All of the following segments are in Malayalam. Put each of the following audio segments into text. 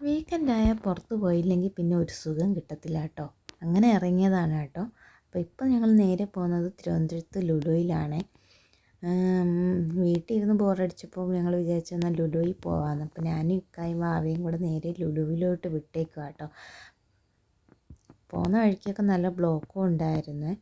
വീക്കെൻഡായാൽ പുറത്ത് പോയില്ലെങ്കിൽ പിന്നെ ഒരു സുഖം കിട്ടത്തില്ല കേട്ടോ. അങ്ങനെ ഇറങ്ങിയതാണ് കേട്ടോ. അപ്പോൾ ഇപ്പോൾ ഞങ്ങൾ നേരെ പോകുന്നത് തിരുവനന്തപുരത്ത് വീട്ടിൽ ഇരുന്ന് ബോറടിച്ചപ്പോൾ ഞങ്ങൾ വിചാരിച്ചു എന്നാൽ ലുലുവിൽ പോകാമെന്ന് അപ്പോൾ ഞാനും ഇക്കായും ആവയും കൂടെ നേരെ ലുലുവിലോട്ട് വിട്ടേക്കുക കേട്ടോ. പോകുന്ന വഴിക്കൊക്കെ നല്ല ബ്ലോക്കും ഉണ്ടായിരുന്നേ.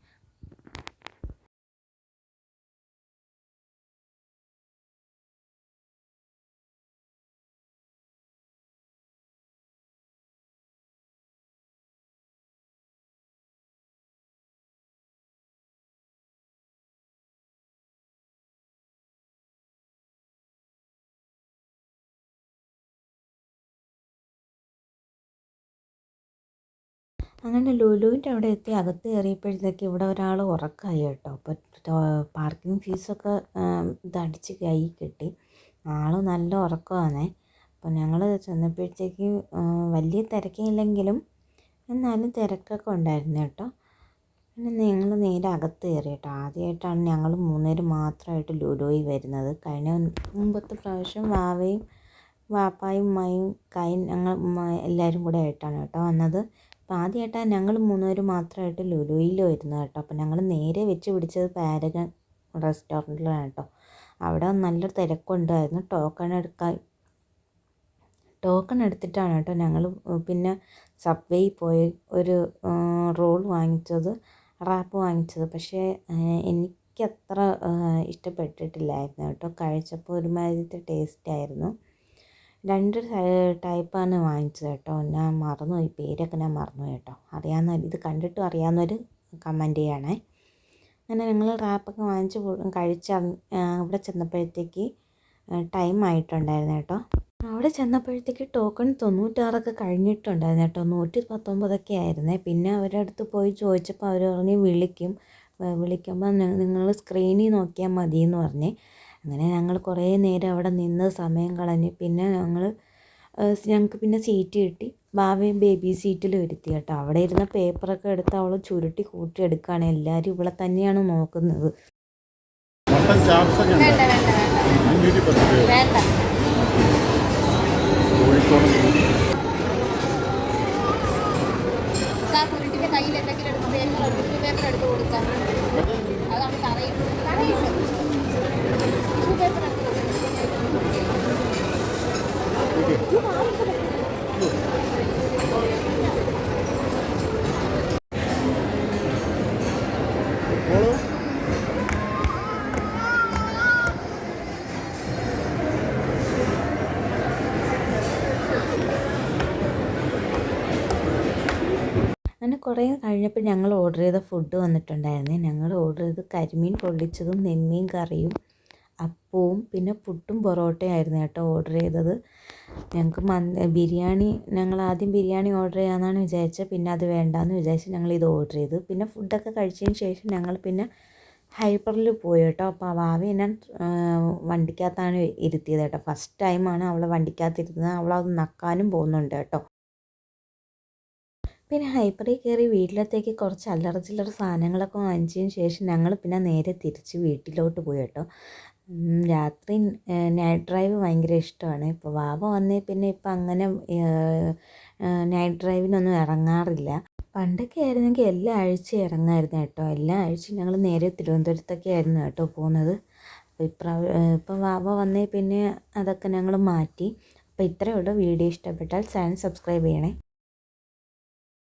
അങ്ങനെ ലുലുവിന്റെ അവിടെ എത്തി അകത്ത് കയറിയപ്പോഴത്തേക്ക് ഇവിടെ ഒരാൾ ഉറക്കമായി കേട്ടോ. അപ്പോൾ പാർക്കിംഗ് ഫീസൊക്കെ ഇതടിച്ച് കൈ കിട്ടി. ആൾ നല്ല ഉറക്കമാണേ. അപ്പോൾ ഞങ്ങൾ ചെന്നപ്പോഴത്തേക്ക് വലിയ തിരക്കില്ലെങ്കിലും എന്നാലും തിരക്കൊക്കെ ഉണ്ടായിരുന്നു കേട്ടോ. പിന്നെ ഞങ്ങൾ നേരെ അകത്ത് കയറി കേട്ടോ. ആദ്യമായിട്ടാണ് ഞങ്ങൾ മൂന്നുപേർ മാത്രമായിട്ട് ലുലുവിൽ വരുന്നത്. കഴിഞ്ഞ മുമ്പത്തെ പ്രാവശ്യം വാവയും വാപ്പായും ഉമ്മായും കായും ഞങ്ങൾ എല്ലാവരും കൂടെ ആയിട്ടാണ് കേട്ടോ വന്നത്. അപ്പോൾ ആദ്യമായിട്ടാണ് ഞങ്ങൾ മൂന്നുപേർ മാത്രമായിട്ട് ലുലുയിലോ വരുന്നത് കേട്ടോ. അപ്പോൾ ഞങ്ങൾ നേരെ വെച്ച് പിടിച്ചത് പാരഗൺ റെസ്റ്റോറന്റിലാണ് കേട്ടോ. അവിടെ നല്ല തിരക്കുണ്ടായിരുന്നു. ടോക്കൺ എടുക്കാൻ ടോക്കൺ എടുത്തിട്ടാണ് കേട്ടോ ഞങ്ങൾ പിന്നെ സബ്വേയിൽ പോയി ഒരു റോൾ വാങ്ങിച്ചത് റാപ്പ് വാങ്ങിച്ചത്. പക്ഷേ എനിക്കത്ര ഇഷ്ടപ്പെട്ടിട്ടില്ലായിരുന്നു കേട്ടോ. കഴിച്ചപ്പോൾ ഒരുമാതിരത്തെ ടേസ്റ്റ് ആയിരുന്നു. രണ്ട് ടൈപ്പാണ് വാങ്ങിച്ചത് കേട്ടോ. ഞാൻ മറന്നുപോയി. പേരൊക്കെ ഞാൻ മറന്നുപോയി കേട്ടോ. അറിയാവുന്ന ഇത് കണ്ടിട്ടും അറിയാവുന്നവർ കമന്റ് ചെയ്യണേ അങ്ങനെ ഞങ്ങൾ റാപ്പൊക്കെ വാങ്ങിച്ച് കഴിച്ച് അവിടെ ചെന്നപ്പോഴത്തേക്ക് ടൈം ആയിട്ടുണ്ടായിരുന്നു കേട്ടോ. അവിടെ ചെന്നപ്പോഴത്തേക്ക് ടോക്കൺ തൊണ്ണൂറ്റാറൊക്കെ കഴിഞ്ഞിട്ടുണ്ടായിരുന്നു കേട്ടോ. നൂറ്റി പത്തൊമ്പതൊക്കെ ആയിരുന്നേ. പിന്നെ അവരുടെ അടുത്ത് പോയി ചോദിച്ചപ്പോൾ അവർ പറഞ്ഞു വിളിക്കും. വിളിക്കുമ്പോൾ നിങ്ങൾ സ്ക്രീനിൽ നോക്കിയാൽ മതി എന്ന് പറഞ്ഞേ. അങ്ങനെ ഞങ്ങൾ കുറേ നേരം അവിടെ നിന്ന് സമയം കളഞ്ഞു പിന്നെ ഞങ്ങൾ ഞങ്ങൾക്ക് പിന്നെ സീറ്റ് കിട്ടി. ഭാവിയും ബേബി സീറ്റിൽ ഇരുത്തി കേട്ടോ. അവിടെ ഇരുന്ന പേപ്പറൊക്കെ എടുത്ത് അവൾ ചുരുട്ടി കൂട്ടി എടുക്കുകയാണ്. എല്ലാവരും ഇവിടെ തന്നെയാണ് നോക്കുന്നത്. കയ്യിൽ എന്തെങ്കിലും എടുത്ത് പേപ്പർ എടുത്ത് കൊടുക്കാം. അത് അവൾക്ക് അറിയും അങ്ങനെ കുറേ കഴിഞ്ഞപ്പോൾ ഞങ്ങൾ ഓർഡർ ചെയ്ത ഫുഡ് വന്നിട്ടുണ്ടായിരുന്നു. ഞങ്ങൾ ഓർഡർ ചെയ്ത് കരിമീൻ പൊള്ളിച്ചതും നെമ്മീൻ കറിയും അപ്പവും പിന്നെ പുട്ടും പൊറോട്ടയും ആയിരുന്നു കേട്ടോ ഓർഡർ ചെയ്തത്. ഞങ്ങൾക്ക് മന് ബിരിയാണി ഞങ്ങൾ ആദ്യം ബിരിയാണി ഓർഡർ ചെയ്യാമെന്നാണ് വിചാരിച്ചത് പിന്നെ അത് വേണ്ടാന്ന് വിചാരിച്ച് ഞങ്ങൾ ഇത് ഓർഡർ ചെയ്തു. പിന്നെ ഫുഡൊക്കെ കഴിച്ചതിന് ശേഷം ഞങ്ങൾ പിന്നെ ഹൈപ്പറിൽ പോയി കേട്ടോ. അപ്പോൾ വാവി ഞാൻ വണ്ടിക്കകത്താണ് ഇരുത്തിയത് കേട്ടോ. ഫസ്റ്റ് ടൈമാണ് അവളെ വണ്ടിക്കകത്ത് ഇരുത്തുന്നത് അവളത് നക്കാനും പോകുന്നുണ്ട് കേട്ടോ. പിന്നെ ഹൈപ്പറിൽ കയറി വീട്ടിലത്തേക്ക് കുറച്ച് അല്ലറ സാധനങ്ങളൊക്കെ വാങ്ങിച്ചതിന് ശേഷം ഞങ്ങൾ പിന്നെ നേരെ തിരിച്ച് വീട്ടിലോട്ട് പോയി കേട്ടോ. രാത്രി നൈറ്റ് ഡ്രൈവ് ഭയങ്കര ഇഷ്ടമാണ്. ഇപ്പോൾ വാവ വന്നേ പിന്നെ ഇപ്പം അങ്ങനെ നൈറ്റ് ഡ്രൈവിനൊന്നും ഇറങ്ങാറില്ല. പണ്ടൊക്കെ ആയിരുന്നെങ്കിൽ എല്ലാ ആഴ്ചയും ഇറങ്ങായിരുന്നു കേട്ടോ. എല്ലാ ആഴ്ചയും ഞങ്ങൾ നേരെ തിരുവനന്തപുരത്തൊക്കെ ആയിരുന്നു കേട്ടോ പോകുന്നത്. ഇപ്രാവ ഇപ്പം വാവ വന്നേ പിന്നെ അതൊക്കെ ഞങ്ങൾ മാറ്റി. അപ്പോൾ ഇത്രയേ ഉള്ളൂ. വീഡിയോ ഇഷ്ടപ്പെട്ടാൽ ചാനൽ സബ്സ്ക്രൈബ് ചെയ്യണേ.